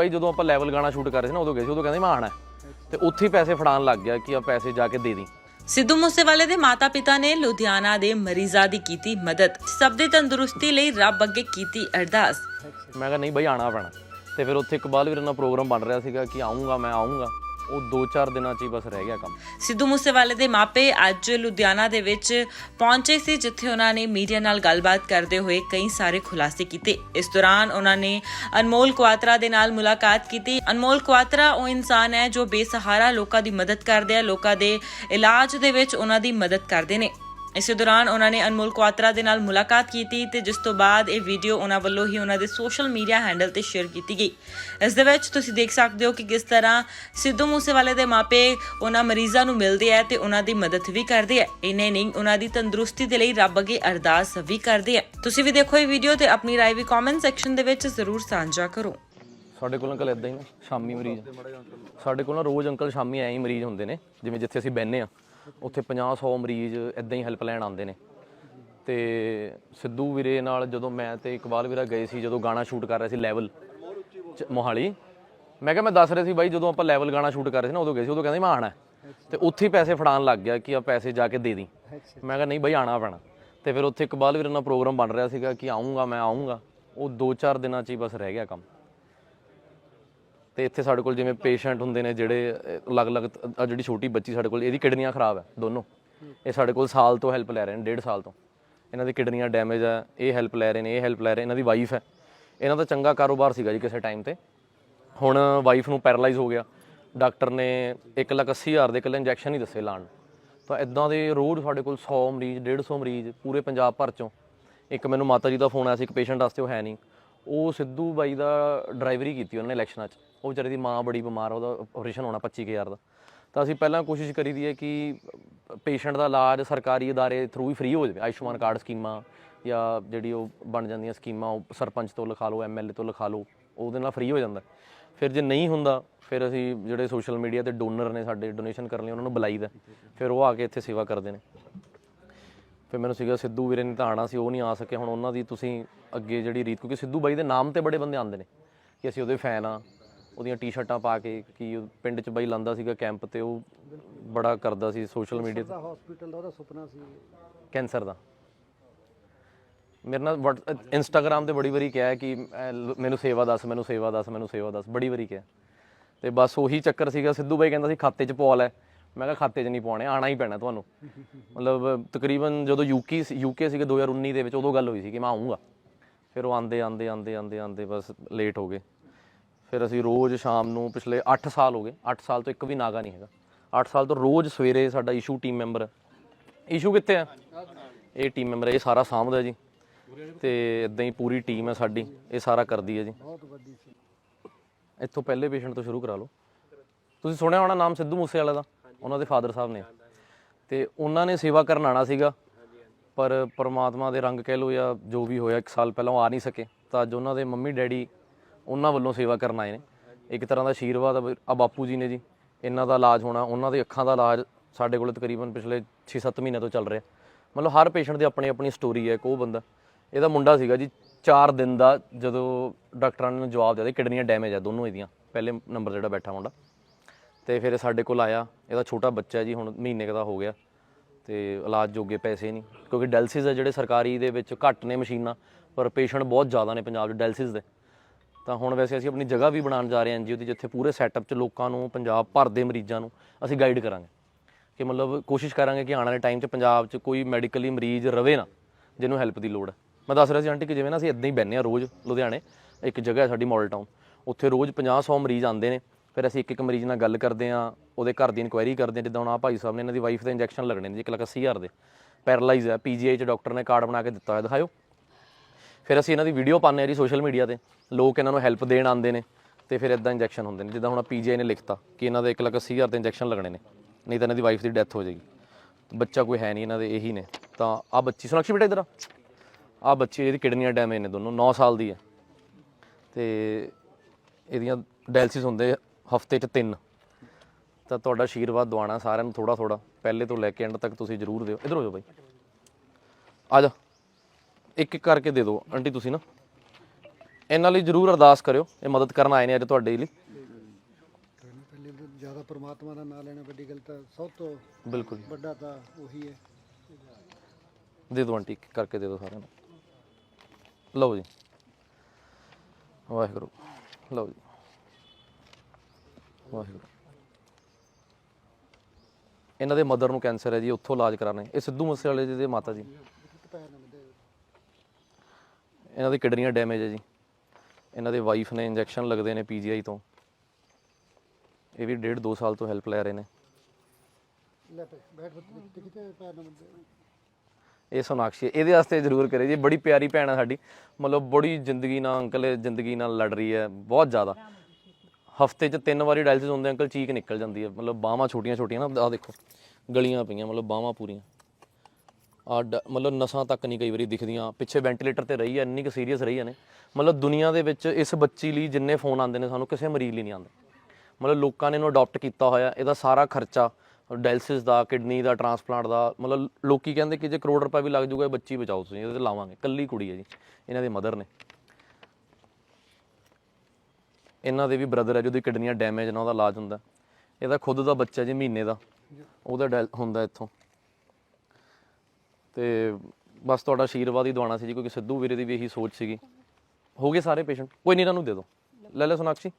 ਬਾਈ ਜਦੋਂ ਆਪਾਂ ਲੈਵਲ ਗਾਣਾ ਸ਼ੂਟ ਕਰ ਰਹੇ ਸੀ ਨਾ ਉਦੋਂ ਗਏ ਸੀ ਉਦੋਂ ਕਹਿੰਦੇ ਮੈਂ ਆਣਾ ਤੇ ਉੱਥੇ ਹੀ ਪੈਸੇ ਫੜਾਉਣ ਲੱਗ ਗਿਆ ਕਿ ਆ ਪੈਸੇ ਜਾ ਕੇ ਦੇ ਦੀ ਸਿੱਧੂ ਮੂਸੇਵਾਲੇ ਦੇ ਮਾਤਾ-ਪਿਤਾ ਨੇ ਲੁਧਿਆਣਾ ਦੇ ਮਰੀਜ਼ਾਂ ਦੀ ਕੀਤੀ ਮਦਦ। ਸਭ ਦੀ ਤੰਦਰੁਸਤੀ ਲਈ ਰੱਬ ਅੱਗੇ ਕੀਤੀ ਅਰਦਾਸ। ਮੈਂ ਕਿਹਾ ਨਹੀਂ ਬਾਈ ਆਣਾ ਪੈਣਾ। ਤੇ ਫਿਰ ਉੱਥੇ ਇਕਬਾਲ ਵੀਰ ਨਾਲ ਪ੍ਰੋਗਰਾਮ ਬਣ ਰਿਹਾ ਸੀਗਾ ਕਿ ਆਉਂਗਾ ਮੈਂ ਆਉਂਗਾ ਉਹ 2-4 ਦਿਨਾਂ 'ਚ ਹੀ ਬਸ ਰਹਿ ਗਿਆ ਕੰਮ। ਸਿੱਧੂ ਮੂਸੇਵਾਲੇ ਦੇ ਮਾਪੇ ਅੱਜ ਲੁਧਿਆਣਾ ਦੇ ਵਿੱਚ ਪਹੁੰਚੇ ਸੀ, ਜਿੱਥੇ ਉਹਨਾਂ ਨੇ ਮੀਡੀਆ ਨਾਲ ਗੱਲਬਾਤ ਕਰਦੇ ਹੋਏ ਕਈ ਸਾਰੇ ਖੁਲਾਸੇ ਕੀਤੇ। ਇਸ ਦੌਰਾਨ ਉਹਨਾਂ ਨੇ ਅਨਮੋਲ ਕੁਆਤਰਾ ਦੇ ਨਾਲ ਮੁਲਾਕਾਤ ਕੀਤੀ। ਅਨਮੋਲ ਕੁਆਤਰਾ ਉਹ ਇਨਸਾਨ ਹੈ ਜੋ ਬੇਸਹਾਰਾ ਲੋਕਾਂ ਦੀ ਮਦਦ ਕਰਦੇ ਆ, ਲੋਕਾਂ ਦੇ ਇਲਾਜ ਦੇ ਵਿੱਚ ਉਹਨਾਂ ਦੀ ਮਦਦ ਕਰਦੇ ਨੇ। ਇਸੇ ਦੌਰਾਨ ਉਹਨਾਂ ਨੇ ਅਨਮੋਲ ਕੁਆਤਰਾ ਦੇ ਨਾਲ ਮੁਲਾਕਾਤ ਕੀਤੀ ਤੇ ਜਿਸ ਤੋਂ ਬਾਅਦ ਇਹ ਵੀਡੀਓ ਉਹਨਾਂ ਵੱਲੋਂ ਹੀ ਉਹਨਾਂ ਦੇ ਸੋਸ਼ਲ ਮੀਡੀਆ ਹੈਂਡਲ ਤੇ ਸ਼ੇਅਰ ਕੀਤੀ ਗਈ। ਇਸ ਦੇ ਵਿੱਚ ਤੁਸੀਂ ਦੇਖ ਸਕਦੇ ਹੋ ਕਿ ਕਿਸ ਤਰ੍ਹਾਂ ਸਿੱਧੂ ਮੂਸੇਵਾਲੇ ਦੇ ਮਾਪੇ ਉਹਨਾਂ ਮਰੀਜ਼ਾਂ ਨੂੰ ਮਿਲਦੇ ਆ ਤੇ ਉਹਨਾਂ ਦੀ ਮਦਦ ਵੀ ਕਰਦੇ ਆ। ਇੰਨੇ ਨਹੀਂ, ਉਹਨਾਂ ਦੀ ਤੰਦਰੁਸਤੀ ਦੇ ਲਈ ਰੱਬ ਅੱਗੇ ਅਰਦਾਸ ਵੀ ਕਰਦੇ ਆ। ਤੁਸੀਂ ਵੀ ਦੇਖੋ ਇਹ ਵੀਡੀਓ ਤੇ ਆਪਣੀ ਰਾਏ ਵੀ ਕਮੈਂਟ ਸੈਕਸ਼ਨ ਦੇ ਵਿੱਚ ਜ਼ਰੂਰ ਸਾਂਝਾ ਕਰੋ। ਸਾਡੇ ਕੋਲ ਅੰਕਲ ਇਦਾਂ ਹੀ ਨਾ, ਸ਼ਾਮੀ ਮਰੀਜ਼। ਸਾਡੇ ਕੋਲ ਨਾ ਰੋਜ਼ ਅੰਕਲ ਸ਼ਾਮੀ ਐਂ ਹੀ ਮਰੀਜ਼ ਹੁੰਦੇ ਨੇ, ਜਿਵੇਂ ਜਿੱਥੇ ਅਸੀਂ ਬੈੰਨੇ ਆ ਉੱਥੇ 50 100 ਮਰੀਜ਼ ਇਦਾਂ ਹੀ ਹੈਲਪ ਲੈਣ ਆਉਂਦੇ ਨੇ। ਤੇ ਸਿੱਧੂ ਵੀਰੇ ਨਾਲ ਜਦੋਂ ਮੈਂ ਤੇ ਇਕਬਾਲ ਵੀਰਾ ਗਏ ਸੀ ਜਦੋਂ ਗਾਣਾ ਸ਼ੂਟ ਕਰ ਰਹੇ ਸੀ ਲੈਵਲ ਮੋਹਾਲੀ ਮੈਂ ਕਿਹਾ ਮੈਂ ਦੱਸ ਰਿਹਾ ਸੀ ਬਾਈ ਜਦੋਂ ਆਪਾਂ ਲੈਵਲ ਗਾਣਾ ਸ਼ੂਟ ਕਰ ਰਹੇ ਸੀ ਨਾ ਉਦੋਂ ਗਏ ਸੀ ਉਦੋਂ ਕਹਿੰਦੇ ਮੈਂ ਆਣਾ ਤੇ ਉੱਥੇ ਹੀ ਪੈਸੇ ਫੜਾਉਣ ਲੱਗ ਗਿਆ ਕਿ ਆ ਪੈਸੇ ਜਾ ਕੇ ਦੇ ਦੀ ਮੈਂ ਕਿਹਾ ਨਹੀਂ ਬਾਈ ਆਣਾ ਪੈਣਾ। ਤੇ ਫਿਰ ਉੱਥੇ ਇਕਬਾਲ ਵੀਰੇ ਨਾਲ ਪ੍ਰੋਗਰਾਮ ਬਣ ਰਿਹਾ ਸੀਗਾ ਕਿ ਆਉਂਗਾ ਮੈਂ ਆਉਂਗਾ ਉਹ 2-4 ਦਿਨਾਂ 'ਚ ਹੀ ਬਸ ਰਹਿ ਗਿਆ ਕੰਮ। ਤੇ ਇੱਥੇ ਸਾਡੇ ਕੋਲ ਜਿਵੇਂ ਪੇਸ਼ੈਂਟ ਹੁੰਦੇ ਨੇ ਜਿਹੜੇ ਅਲੱਗ-ਅਲੱਗ ਆਹ ਜਿਹੜੀ ਛੋਟੀ ਬੱਚੀ ਸਾਡੇ ਕੋਲ, ਇਹਦੀ ਕਿਡਨੀਆਂ ਖਰਾਬ ਹੈ, ਦੋਨੋਂ। ਇਹ ਸਾਡੇ ਕੋਲ ਸਾਲ ਤੋਂ ਹੈਲਪ ਲੈ ਰਹੇ ਨੇ, ਡੇਢ ਸਾਲ ਤੋਂ। ਇਹਨਾਂ ਦੀ ਕਿਡਨੀਆਂ ਡੈਮੇਜ ਹੈ, ਇਹ ਹੈਲਪ ਲੈ ਰਹੇ ਨੇ, ਇਹ ਹੈਲਪ ਲੈ ਰਹੇ ਇਹਨਾਂ ਦੀ ਵਾਈਫ ਹੈ। ਇਹਨਾਂ ਦਾ ਚੰਗਾ ਕਾਰੋਬਾਰ ਸੀਗਾ ਜੀ ਕਿਸੇ ਟਾਈਮ ਤੇ। ਹੁਣ ਵਾਈਫ ਨੂੰ ਪੈਰਾਲਾਈਜ਼ ਹੋ ਗਿਆ। ਡਾਕਟਰ ਨੇ 180000 ਦੇ ਇਕੱਲੇ ਇੰਜੈਕਸ਼ਨ ਹੀ ਦੱਸੇ ਲਾਣ ਤਾਂ ਇਦਾਂ ਦੇ ਰੋਜ਼ ਸਾਡੇ ਕੋਲ 100 ਮਰੀਜ਼ 150 ਮਰੀਜ਼ ਪੂਰੇ ਪੰਜਾਬ ਭਰ ਚੋਂ। ਇੱਕ ਮੈਨੂੰ ਮਾਤਾ ਜੀ ਦਾ ਫੋਨ ਆਇਆ ਸੀ, ਇੱਕ ਪੇਸ਼ੈਂਟ ਵਾਸਤੇ, ਉਹ ਹੈ ਨਹੀਂ। ਉਹ ਸਿੱਧੂ ਬਾਈ ਦਾ ਡਰਾਈਵਰੀ ਕੀਤੀ ਉਹਨੇ ਇਲੈਕਸ਼ਨਾਂ 'ਚ। ਉਹ ਵਿਚਾਰੇ ਦੀ ਮਾਂ ਬੜੀ ਬਿਮਾਰ ਆ, ਉਹਦਾ ਆਪਰੇਸ਼ਨ ਹੋਣਾ 25000 ਦਾ। ਤਾਂ ਅਸੀਂ ਪਹਿਲਾਂ ਕੋਸ਼ਿਸ਼ ਕਰੀ ਦੀ ਹੈ ਕਿ ਪੇਸ਼ੈਂਟ ਦਾ ਇਲਾਜ ਸਰਕਾਰੀ ਅਦਾਰੇ ਥਰੂ ਹੀ ਫ੍ਰੀ ਹੋ ਜਾਵੇ। ਆਯੁਸ਼ਮਾਨ ਕਾਰਡ ਸਕੀਮਾਂ ਜਾਂ ਜਿਹੜੀ ਉਹ ਬਣ ਜਾਂਦੀਆਂ ਸਕੀਮਾਂ ਉਹ ਸਰਪੰਚ ਤੋਂ ਲਿਖਾ ਲਓ ਐਮਐਲਏ ਤੋਂ ਲਿਖਾ ਲਓ ਉਹਦੇ ਨਾਲ ਫ੍ਰੀ ਹੋ ਜਾਂਦਾ। ਫਿਰ ਜੇ ਨਹੀਂ ਹੁੰਦਾ ਫਿਰ ਅਸੀਂ ਜਿਹੜੇ ਸੋਸ਼ਲ ਮੀਡੀਆ ਤੇ ਡੋਨਰ ਨੇ ਸਾਡੇ ਡੋਨੇਸ਼ਨ ਕਰਨ ਲਈ ਉਹਨਾਂ ਨੂੰ ਬੁਲਾਈਦਾ ਫਿਰ ਉਹ ਆ ਕੇ ਇੱਥੇ ਸੇਵਾ ਕਰਦੇ ਨੇ। ਫਿਰ ਮੈਨੂੰ ਸੀਗਾ ਸਿੱਧੂ ਵੀਰੇ ਨੇ ਤਾਂ ਆਣਾ ਸੀ ਉਹ ਨਹੀਂ ਆ ਸਕੇ। ਹੁਣ ਉਹਨਾਂ ਦੀ ਤੁਸੀਂ ਅੱਗੇ ਜਿਹੜੀ ਰੀਤ ਕਿਉਂਕਿ ਸਿੱਧੂ ਬਾਈ ਦੇ ਨਾਮ ਤੇ ਬੜੇ ਬੰਦੇ ਆਉਂਦੇ ਨੇ ਕਿ ਅਸੀਂ ਉਹਦੇ ਫੈਨ ਆ ਉਹਦੀਆਂ ਟੀ-ਸ਼ਰਟਾਂ ਪਾ ਕੇ ਕਿ ਉਹ ਪਿੰਡ 'ਚ ਬਾਈ ਲਾਂਦਾ ਸੀਗਾ ਕੈਂਪ ਤੇ ਉਹ ਬੜਾ ਕਰਦਾ ਸੀ ਸੋਸ਼ਲ ਮੀਡੀਆ ਤੇ। ਹਸਪੀਟਲ ਦਾ ਉਹਦਾ ਸੁਪਨਾ ਸੀ। ਕੈਂਸਰ ਦਾ। ਮੇਰੇ ਨਾਲ ਇੰਸਟਾਗ੍ਰam ਤੇ ਬੜੀ ਵਾਰੀ ਕਿਹਾ ਕਿ ਮੈਨੂੰ ਸੇਵਾ ਦੱਸ ਮੈਨੂੰ ਸੇਵਾ ਦੱਸ ਮੈਨੂੰ ਸੇਵਾ ਦੱਸ ਬੜੀ ਵਾਰੀ ਕਿਹਾ। ਤੇ ਬਸ ਉਹੀ ਚੱਕਰ ਸੀਗਾ ਸਿੱਧੂ ਬਾਈ ਕਹਿੰਦਾ ਸੀ ਖਾਤੇ 'ਚ ਪਵਾ ਲੈ। ਮੈਂ ਕਿਹਾ ਖਾਤੇ 'ਚ ਨਹੀਂ ਪਾਉਣੇ ਆਣਾ ਹੀ ਪੈਣਾ ਤੁਹਾਨੂੰ। ਮਤਲਬ ਤਕਰੀਬਨ ਜਦੋਂ ਯੂਕੇ ਯੂਕੇ ਸੀਗੇ 2019 ਦੇ ਵਿੱਚ ਉਦੋਂ ਗੱਲ ਹੋਈ ਸੀ ਕਿ ਮੈਂ ਆਉਂਗਾ ਫਿਰ ਉਹ ਆਂਦੇ ਆਂਦੇ ਆਂਦੇ ਆਂਦੇ ਆਂਦੇ ਬਸ ਲੇਟ ਹੋ ਗਏ। ਫਿਰ ਅਸੀਂ ਰੋਜ਼ ਸ਼ਾਮ ਨੂੰ ਪਿਛਲੇ 8 ਸਾਲ ਹੋ ਗਏ 8 ਸਾਲ ਤੋਂ ਇੱਕ ਵੀ ਨਾਗਾ ਨਹੀਂ ਹੈਗਾ। 8 ਸਾਲ ਤੋਂ ਰੋਜ਼ ਸਵੇਰੇ ਸਾਡਾ ਇਸ਼ੂ ਟੀਮ ਮੈਂਬਰ ਇਸ਼ੂ ਕਿੱਥੇ ਆ? ਇਹ ਟੀਮ ਮੈਂਬਰ ਇਹ ਸਾਰਾ ਸਾਂਭਦਾ ਜੀ। ਤੇ ਇਦਾਂ ਹੀ ਪੂਰੀ ਟੀਮ ਹੈ ਸਾਡੀ, ਇਹ ਸਾਰਾ ਕਰਦੀ ਹੈ ਜੀ। ਬਹੁਤ ਵੱਡੀ ਸੀ ਇੱਥੋਂ ਪਹਿਲੇ ਪੇਸ਼ੈਂਟ ਤੋਂ ਸ਼ੁਰੂ ਕਰਾ ਲਓ। ਤੁਸੀਂ ਸੁਣਿਆ ਹੋਣਾ ਨਾਮ ਸਿੱਧੂ ਮੂਸੇਵਾਲਾ ਦਾ? ਉਹਨਾਂ ਦੇ ਫਾਦਰ ਸਾਹਿਬ ਨੇ। ਤੇ ਉਹਨਾਂ ਨੇ ਸੇਵਾ ਕਰਨ ਆਣਾ ਸੀਗਾ। ਪਰ ਪਰਮਾਤਮਾ ਦੇ ਰੰਗ ਕਹਿ ਲਓ ਜਾਂ ਜੋ ਵੀ ਹੋਇਆ, ਇੱਕ ਸਾਲ ਪਹਿਲਾਂ ਉਹ ਆ ਨਹੀਂ ਸਕੇ। ਤਾਂ ਅੱਜ ਉਹਨਾਂ ਦੇ ਮੰਮੀ ਡੈਡੀ ਉਹਨਾਂ ਵੱਲੋਂ ਸੇਵਾ ਕਰਨ ਆਏ ਨੇ। ਇੱਕ ਤਰ੍ਹਾਂ ਦਾ ਆਸ਼ੀਰਵਾਦ ਆ ਬਾਪੂ ਜੀ ਨੇ ਜੀ, ਇਹਨਾਂ ਦਾ ਇਲਾਜ ਹੋਣਾ, ਉਹਨਾਂ ਦੀ ਅੱਖਾਂ ਦਾ ਇਲਾਜ ਸਾਡੇ ਕੋਲ ਤਕਰੀਬਨ ਪਿਛਲੇ 6-7 ਮਹੀਨਿਆਂ ਤੋਂ ਚੱਲ ਰਿਹਾ। ਮਤਲਬ ਹਰ ਪੇਸ਼ੈਂਟ ਦੀ ਆਪਣੀ ਆਪਣੀ ਸਟੋਰੀ ਹੈ ਇੱਕ ਉਹ ਬੰਦਾ। ਇਹਦਾ ਮੁੰਡਾ ਸੀਗਾ ਜੀ 4 ਦਿਨ ਦਾ ਜਦੋਂ ਡਾਕਟਰਾਂ ਨੇ ਜਵਾਬ ਦੇ ਦਿੱਤਾ, ਕਿਡਨੀਆਂ ਡੈਮੇਜ ਆ ਦੋਨੋਂ ਇਹਦੀਆਂ, ਪਹਿਲੇ ਨੰਬਰ ਜਿਹੜਾ ਬੈਠਾ ਮੁੰਡਾ। ਤੇ ਫਿਰ ਸਾਡੇ ਕੋਲ ਆਇਆ, ਇਹਦਾ ਛੋਟਾ ਬੱਚਾ ਜੀ, ਹੁਣ ਮਹੀਨੇ ਦਾ ਹੋ ਗਿਆ। ਤੇ ਇਲਾਜ ਜੋਗੇ ਪੈਸੇ ਨਹੀਂ, ਕਿਉਂਕਿ ਡੈਲਸਿਸ ਆ ਜਿਹੜੇ ਸਰਕਾਰੀ ਦੇ ਵਿੱਚ ਘੱਟ ਨੇ ਮਸ਼ੀਨਾਂ, ਪਰ ਪੇਸ਼ੈਂਟ ਬਹੁਤ ਜ਼ਿਆਦਾ ਨੇ ਪੰਜਾਬ 'ਚ ਡੈਲਸਿਸ ਦੇ। ਤਾਂ ਹੁਣ ਵੈਸੇ ਅਸੀਂ ਆਪਣੀ ਜਗ੍ਹਾ ਵੀ ਬਣਾਉਣ ਜਾ ਰਹੇ ਹਾਂ ਐਨਜੀਓ ਦੀ, ਜਿੱਥੇ ਪੂਰੇ ਸੈਟਅਪ 'ਚ ਲੋਕਾਂ ਨੂੰ, ਪੰਜਾਬ ਭਰ ਦੇ ਮਰੀਜ਼ਾਂ ਨੂੰ ਅਸੀਂ ਗਾਈਡ ਕਰਾਂਗੇ। ਕਿ ਮਤਲਬ ਕੋਸ਼ਿਸ਼ ਕਰਾਂਗੇ ਕਿ ਆਉਣ ਵਾਲੇ ਟਾਈਮ 'ਚ ਪੰਜਾਬ 'ਚ ਕੋਈ ਮੈਡੀਕਲੀ ਮਰੀਜ਼ ਰਵੇ ਨਾ, ਜਿਹਨੂੰ ਹੈਲਪ ਦੀ ਲੋੜ ਹੈ। ਮੈਂ ਦੱਸ ਰਿਹਾ ਸੀ ਆਂਟੀ ਕਿ ਜਿਵੇਂ ਨਾ ਅਸੀਂ ਇਦਾਂ ਹੀ ਬੈੰਨੇ ਆ ਰੋਜ਼ ਲੁਧਿਆਣੇ, ਇੱਕ ਜਗ੍ਹਾ ਹੈ ਸਾਡੀ ਮਾਡਲ ਟਾਊਨ ਉੱਥੇ ਰੋਜ਼ 50 100 ਮਰੀਜ਼ ਆਉਂਦੇ ਨੇ, ਫਿਰ ਅਸੀਂ ਇੱਕ ਇੱਕ ਮਰੀਜ਼ ਨਾਲ ਗੱਲ ਕਰਦੇ ਆ ਉਹਦੇ ਘਰ ਦੀ ਇਨਕੁਆਇਰੀ ਕਰਦੇ ਹਾਂ, ਜਿੱਦਾਂ ਹੁਣ ਆ ਭਾਈ ਸਾਹਿਬ ਨੇ ਇਹਨਾਂ ਦੀ ਵਾਈਫ ਦੇ ਇੰਜੈਕਸ਼ਨ ਲੱਗਣੇ ਨੇ ਜੀ 1 ਲੱਖ 80 ਹਜ਼ਾਰ ਦੇ। ਪੈਰਲਾਈਜ਼ ਹੈ ਪੀਜੀਆਈ ਚ ਡਾਕਟਰ ਨੇ ਕਾਰਡ ਬਣਾ ਕੇ ਦਿੱਤਾ ਹੋਇਆ, ਦਿਖਾਇਓ। ਫਿਰ ਅਸੀਂ ਇਹਨਾਂ ਦੀ ਵੀਡੀਓ ਪਾਉਂਦੇ ਆ ਜੀ ਸੋਸ਼ਲ ਮੀਡੀਆ ਤੇ। ਲੋਕ ਇਹਨਾਂ ਨੂੰ ਹੈਲਪ ਦੇਣ ਆਉਂਦੇ ਨੇ ਤੇ ਫਿਰ ਇਦਾਂ ਇੰਜੈਕਸ਼ਨ ਹੁੰਦੇ ਨੇ। ਜਿੱਦਾਂ ਹੁਣ ਪੀਜੀਆਈ ਨੇ ਲਿਖਤਾ ਕਿ ਇਹਨਾਂ ਦੇ 1 ਲੱਖ 80 ਹਜ਼ਾਰ ਦੇ ਇੰਜੈਕਸ਼ਨ ਲੱਗਣੇ ਨੇ, ਨਹੀਂ ਤਾਂ ਇਹਨਾਂ ਦੀ ਵਾਈਫ ਦੀ ਡੈਥ ਹੋ ਜਾਏਗੀ। ਬੱਚਾ ਕੋਈ ਹੈ ਨਹੀਂ ਇਹਨਾਂ ਦੇ, ਇਹੀ ਨੇ। ਤਾਂ ਆ ਬੱਚੀ ਸੁਨਕਸ਼ੀ ਬੇਟਾ ਇਧਰ ਆ। ਬੱਚੀ, ਇਹਦੀ ਕਿਡਨੀਆਂ ਡੈਮੇਜ ਨੇ ਦੋਨੋਂ 9 ਸਾਲ ਦੀ ਹੈ। ਤੇ ਇਹਦੀਆਂ ਡਾਇਲਸਿਸ ਹੁੰਦੇ ਹਫ਼ਤੇ 'ਚ ਤਿੰਨ। ਤਾਂ ਤੁਹਾਡਾ ਆਸ਼ੀਰਵਾਦ ਦਵਾਣਾ ਸਾਰਿਆਂ ਨੂੰ ਥੋੜਾ ਥੋੜਾ ਪਹਿਲੇ ਤੋਂ ਲੈ ਕੇ ਐਂਡ ਤੱਕ ਤੁਸੀਂ ਜ਼ਰੂਰ ਦਿਓ। ਇਧਰ ਹੋ ਜਾਓ ਬਾਈ। ਆ ਜਾ। ਇੱਕ ਇੱਕ ਕਰਕੇ ਦੇ ਦਿਓ ਆਂਟੀ ਤੁਸੀਂ ਨਾ। ਇਹਨਾਂ ਲਈ ਜਰੂਰ ਅਰਦਾਸ ਕਰਿਓ ਇਹ ਮਦਦ ਕਰਨ ਆਏ ਨੇ ਅੱਜ ਤੁਹਾਡੇ ਲਈ। ਪਹਿਲੇ ਜ਼ਿਆਦਾ ਪਰਮਾਤਮਾ ਦਾ ਨਾਮ ਲੈਣਾ ਵੱਡੀ ਗੱਲ ਤਾਂ ਸਭ ਤੋਂ ਬਿਲਕੁਲ ਵੱਡਾ ਤਾਂ ਉਹੀ ਹੈ। ਦੇ ਦਿਓ ਆਂਟੀ ਕਰਕੇ ਦੇ ਦਿਓ ਸਾਰਿਆਂ ਨੂੰ। ਲਓ ਜੀ। ਵਾਹਿਗੁਰੂ। ਲਓ ਜੀ। ਵਾਹਿਗੁਰੂ। ਇਹਨਾਂ ਦੇ ਮਦਰ ਨੂੰ ਕੈਂਸਰ ਹੈ ਜੀ ਉੱਥੋਂ ਇਲਾਜ ਕਰਾਣੇ ਇਹ ਸਿੱਧੂ ਮੂਸੇਵਾਲੇ ਜੀ ਦੇ ਮਾਤਾ ਜੀ। ਇਹਨਾਂ ਦੀ ਕਿਡਨੀਆਂ ਡੈਮੇਜ ਹੈ ਜੀ। ਇਹਨਾਂ ਦੇ ਵਾਈਫ ਨੇ ਇੰਜੈਕਸ਼ਨ ਲੱਗਦੇ ਨੇ ਪੀਜੀਆਈ ਤੋਂ। ਇਹ ਵੀ ਡੇਢ ਦੋ ਸਾਲ ਤੋਂ ਹੈਲਪ ਲੈ ਰਹੇ ਨੇ। ਲੈ ਪੈ ਬੈਠ ਬੱਤੇ ਕਿਤੇ ਪੈਰ ਨਾ ਬੰਦੇ ਇਹ ਸੋਨਾਕਸ਼ੀ। ਇਹਦੇ ਵਾਸਤੇ ਜ਼ਰੂਰ ਕਰੇ ਜੀ। ਬੜੀ ਪਿਆਰੀ ਭੈਣ ਹੈ ਸਾਡੀ। ਮਤਲਬ ਬੜੀ ਜ਼ਿੰਦਗੀ ਨਾਲ ਅੰਕਲ ਜ਼ਿੰਦਗੀ ਨਾਲ ਲੜ ਰਹੀ ਹੈ। ਬਹੁਤ ਜ਼ਿਆਦਾ। ਹਫ਼ਤੇ 'ਚ ਤਿੰਨ ਵਾਰੀ ਡਾਇਲਸਿਸ ਹੁੰਦੇ ਅੰਕਲ ਚੀਕ ਨਿਕਲ ਜਾਂਦੀ ਹੈ। ਮਤਲਬ ਬਾਹਾਂ ਛੋਟੀਆਂ ਛੋਟੀਆਂ ਨਾ ਆਹ ਦੇਖੋ ਗਲੀਆਂ ਪਈਆਂ ਮਤਲਬ ਬਾਹਾਂ ਪੂਰੀਆਂ। ਆ ਮਤਲਬ ਨਸਾਂ ਤੱਕ ਨਹੀਂ ਕਈ ਵਾਰੀ ਦਿਖਦੀਆਂ। ਪਿੱਛੇ ਵੈਂਟੀਲੇਟਰ ਤੇ ਰਹੀ ਹੈ ਇੰਨੀ ਕੁ ਸੀਰੀਅਸ ਰਹੀ ਹੈ ਨੇ। ਮਤਲਬ ਦੁਨੀਆ ਦੇ ਵਿੱਚ ਇਸ ਬੱਚੀ ਲਈ ਜਿੰਨੇ ਫੋਨ ਆਉਂਦੇ ਨੇ, ਸਾਨੂੰ ਕਿਸੇ ਮਰੀਜ਼ ਲਈ ਨਹੀਂ ਆਉਂਦੇ। ਮਤਲਬ ਲੋਕਾਂ ਨੇ ਇਹਨੂੰ ਅਡਾਪਟ ਕੀਤਾ ਹੋਇਆ, ਇਹਦਾ ਸਾਰਾ ਖਰਚਾ ਡਾਇਲਸਿਸ ਦਾ ਕਿਡਨੀ ਦਾ ਟ੍ਰਾਂਸਪਲਾਂਟ ਦਾ, ਮਤਲਬ ਲੋਕੀ ਕਹਿੰਦੇ ਕਿ ਜੇ ਕਰੋੜ ਰੁਪਏ ਵੀ ਲੱਗ ਜਾਊਗਾ ਇਹ ਬੱਚੀ ਬਚਾਓ ਤੁਸੀਂ, ਇਹਦੇ ਤੇ ਲਾਵਾਂਗੇ। ਕੱਲੀ ਕੁੜੀ ਹੈ ਜੀ, ਇਹਨਾਂ ਦੇ ਮਦਰ ਨੇ। ਇਹਨਾਂ ਦੇ ਵੀ ਬ੍ਰਦਰ ਹੈ, ਜਿਹਦੀ ਕਿਡਨੀਆਂ ਡੈਮੇਜ ਨੇ, ਉਹਦਾ ਇਲਾਜ ਹੁੰਦਾ। ਇਹਦਾ ਖੁਦ ਦਾ ਬੱਚਾ ਜੀ, ਮਹੀਨੇ ਦਾ। ਉਹਦਾ ਡੈਲ- ਹੁੰਦਾ ਇੱਥੋਂ। ਤੇ ਬਸ ਤੁਹਾਡਾ ਆਸ਼ੀਰਵਾਦ ਹੀ ਦਵਾਣਾ ਸੀ ਜੀ ਕਿਉਂਕਿ ਸਿੱਧੂ ਵੀਰੇ ਦੀ ਵੀ ਇਹੀ ਸੋਚ ਸੀਗੀ। ਹੋ ਗਏ ਸਾਰੇ ਪੇਸ਼ੈਂਟ ਕੋਈ ਨਹੀਂ ਇਹਨਾਂ ਨੂੰ ਦੇ ਦਿਓ। ਲੈ ਲੈ ਸੋਨਾਕਸ਼ੀ।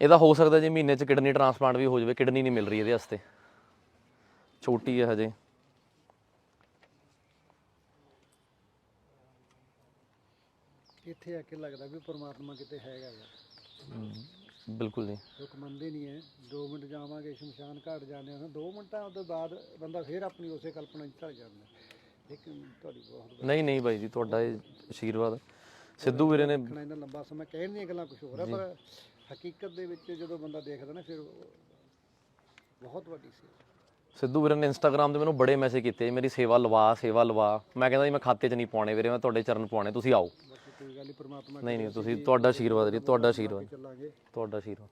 ਇਹਦਾ ਹੋ ਸਕਦਾ ਜੀ ਮਹੀਨੇ 'ਚ ਕਿਡਨੀ ਟ੍ਰਾਂਸਪਲਾਂਟ ਵੀ ਹੋ ਜਾਵੇ ਕਿਡਨੀ ਨਹੀਂ ਮਿਲ ਰਹੀ ਇਹਦੇ ਵਾਸਤੇ। ਛੋਟੀ ਹੈ ਹਜੇ। ਇੱਥੇ ਆ ਕੇ ਲੱਗਦਾ ਵੀ ਪਰਮਾਤਮਾ ਕਿਤੇ ਹੈਗਾ ਗਾ। ਬਿਲਕੁਲ ਜੀ। ਲੋਕ ਮੰਨਦੇ ਨਹੀਂ ਹੈ। 2 ਮਿੰਟ ਜਾਵਾਂਗੇ ਸ਼ਮਸ਼ਾਨ ਘਾਟ ਜਾਂਦੇ ਹਾਂ। 2 ਮਿੰਟਾਂ ਤੋਂ ਬਾਅਦ ਬੰਦਾ ਫੇਰ ਆਪਣੀ ਉਸੇ ਕਲਪਨਾ 'ਚ ਢਲ ਜਾਂਦਾ ਲੇਕਿਨ ਤੁਹਾਡੀ ਬਹੁਤ ਨਹੀਂ ਨਹੀਂ ਬਾਈ ਜੀ ਤੁਹਾਡਾ ਇਹ ਆਸ਼ੀਰਵਾਦ ਸਿੱਧੂ ਵੀਰੇ ਨੇ ਇਹਨਾਂ ਲੰਬਾ ਸਮਾਂ ਕਹਿਣ ਦੀਆਂ ਗੱਲਾਂ ਕੁਝ ਹੋਰ ਹੈ ਪਰ ਹਕੀਕਤ ਦੇ ਵਿੱਚ ਜਦੋਂ ਬੰਦਾ ਦੇਖਦਾ ਨਾ ਫਿਰ ਬਹੁਤ ਵੱਡੀ ਸੀ ਸਿੱਧੂ ਵੀਰੇ ਨੇ ਇੰਸਟਾਗ੍ਰam ਤੇ ਮੈਨੂੰ ਬੜੇ ਮੈਸੇਜ ਕੀਤੇ ਮੇਰੀ ਸੇਵਾ ਲਵਾ ਸੇਵਾ ਲਵਾ। ਮੈਂ ਕਹਿੰਦਾ ਜੀ ਮੈਂ ਖਾਤੇ 'ਚ ਨਹੀਂ ਪਾਉਣੇ ਵੀਰੇ ਮੈਂ ਤੁਹਾਡੇ ਚਰਨ ਪਾਉਣੇ ਤੁਸੀਂ ਆਓ। ਕੋਈ ਗੱਲ ਨਹੀਂ ਪਰਮਾਤਮਾ ਨਹੀਂ ਨਹੀਂ ਤੁਸੀਂ ਤੁਹਾਡਾ ਆਸ਼ੀਰਵਾਦ ਜੀ ਤੁਹਾਡਾ ਆਸ਼ੀਰਵਾਦ ਚੱਲਾਂਗੇ। ਤੁਹਾਡਾ ਆਸ਼ੀਰਵਾਦ